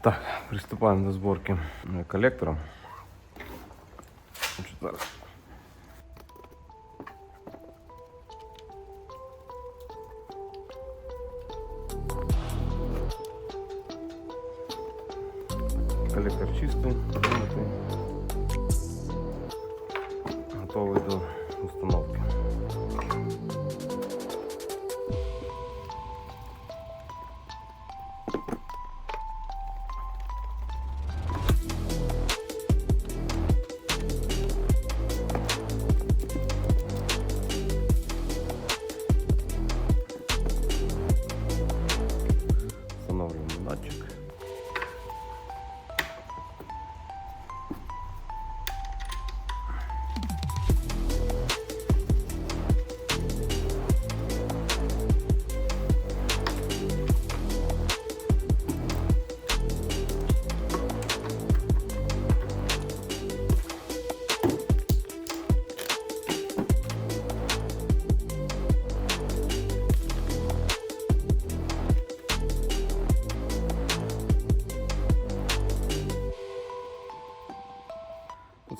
Так, приступаем до сборки коллектора. Коллектор чистый, готовый до установки.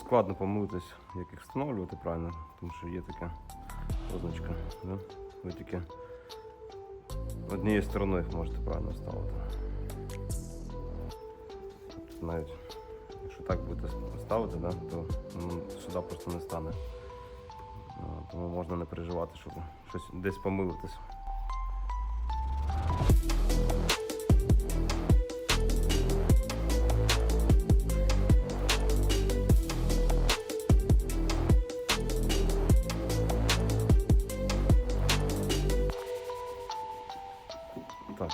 Складно помилитись, як їх встановлювати правильно, тому що є така позначка. Да? Ви тільки однією стороною їх можете правильно ставити. Тобто навіть якщо так будете ставити, да, то воно сюди просто не стане. Тому можна не переживати, щоб щось десь помилитись.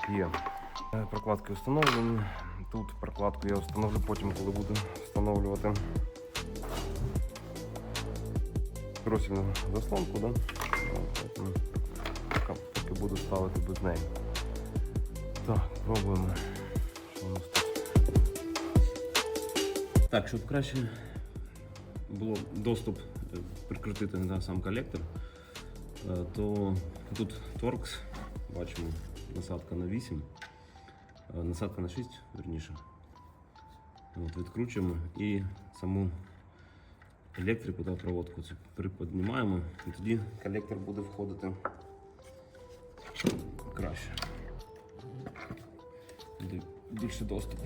Є. Е, Прокладки встановлені. Тут прокладку я встановлю потім, коли буду встановлювати кросівну заслонку, да? Поки буду ставити без неї. Так, пробуємо. Що у нас тут? Так, щоб краще було доступ е, прикрутити на сам колектор, е, то тут торкс, бачимо, насадка на 8, е, насадка на 6, верніше. От, відкручуємо і саму електрику та проводку приподнімаємо, і тоді колектор буде входити краще. Більше доступу.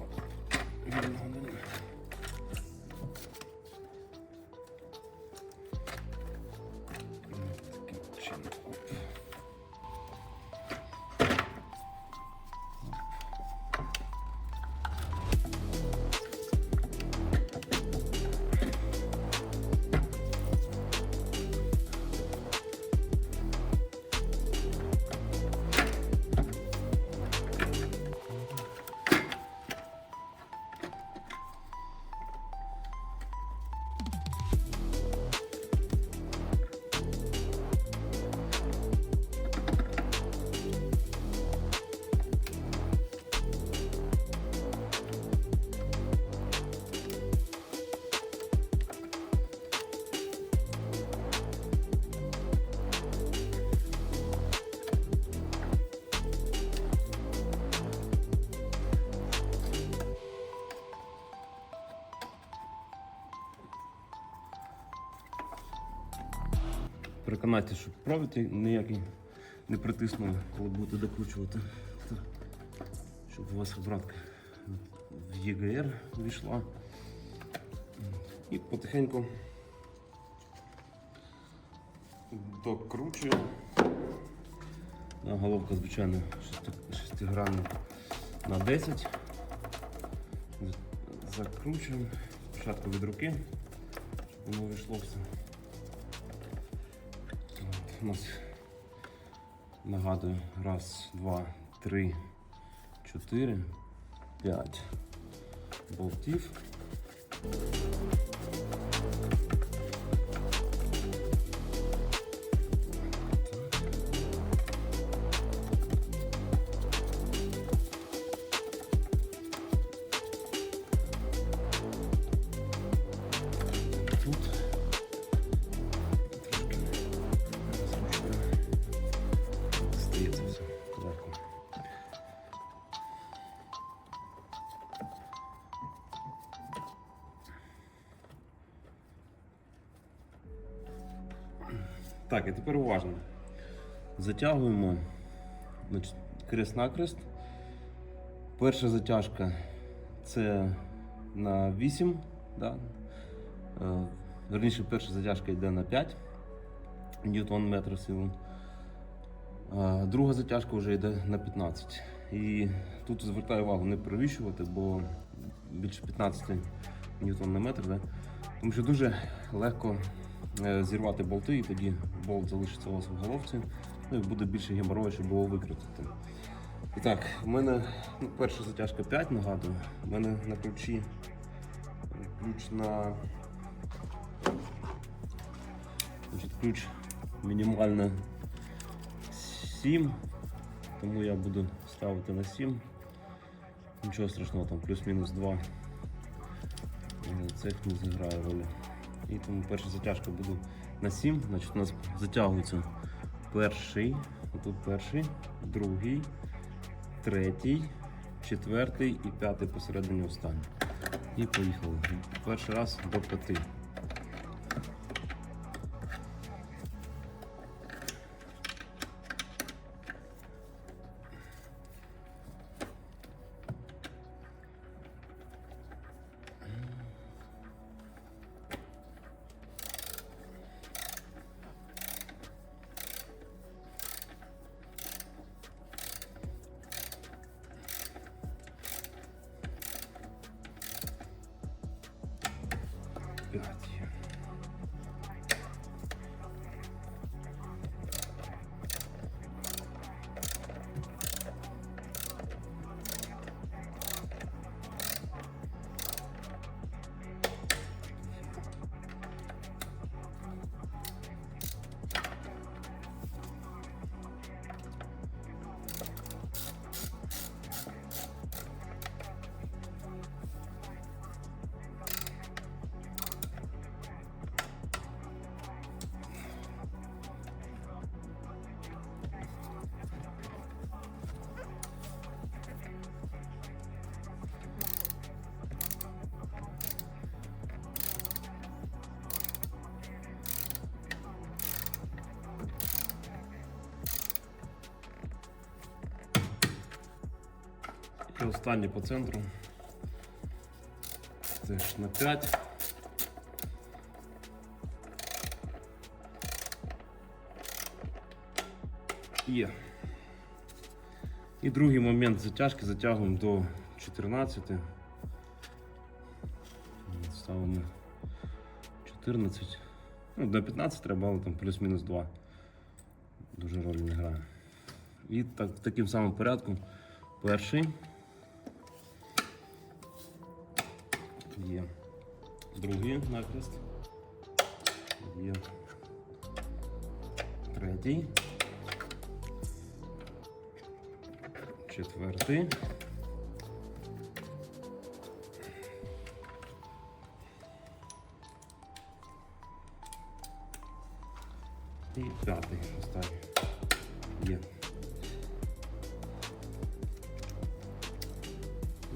Переконайтеся, щоб провід ніякий не притиснув, коли будете докручувати. Щоб у вас обратка в ЄГР війшла. І потихеньку докручуємо. Головка, звичайно, шести- шестигранна на 10. Закручуємо. Спочатку від руки, щоб воно вийшло все. У нас нагадую, раз, два, три, чотири, п'ять болтів. Так, і тепер уважно. Затягуємо крест-накрест. Перша затяжка це на 8. Да? Е, Верніше, перша затяжка йде на 5 ньютон метр сили. Друга затяжка вже йде на 15. І тут звертаю увагу не перевищувати, бо більше 15 ньютон на метр, да? тому що дуже легко зірвати болти, і тоді болт залишиться у вас в головці, ну і буде більше геморрою, щоб його викрутити. І так, в мене ну, перша затяжка 5, нагадую. У мене на ключі е, ключ на значить, ключ мінімально 7, тому я буду ставити на 7. Нічого страшного, там плюс-мінус 2. Е, Цех не зіграє ролі. І тому перша затяжка буде на 7. Значить, у нас затягується перший, тут перший, другий, третій, четвертий і п'ятий посередині останній. І поїхали. Перший раз до п'яти. П'ять. І останнє по центру. Теж на 5. Є. І другий момент затяжки затягуємо до 14. Ставимо 14. Ну, до 15 треба, але там плюс-мінус 2. Дуже ролі не грає. І так, таким самим порядком. Перший. Другий накрест. Є. Третій. Четвертий. І п'ятий останній. Є.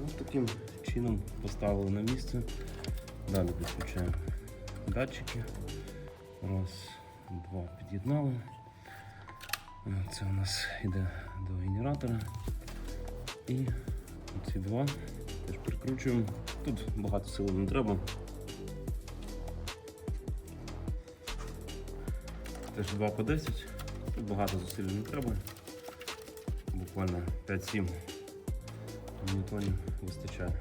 Ось таким чином поставили на місце. Далі підключаємо датчики. Раз, два, під'єднали. Це у нас йде до генератора. І ці два теж прикручуємо. Тут багато сили не треба. Теж 2 по 10. Тут багато зусиль не треба. Буквально 5-7 ньютонів вистачає.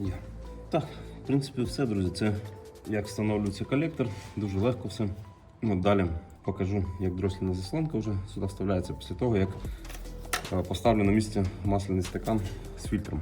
Є. Так, в принципі, все, друзі. Це як встановлюється колектор, дуже легко все. Ну, далі покажу, як дросліна заслонка вже сюди вставляється після того, як е, поставлю на місце масляний стакан з фільтром.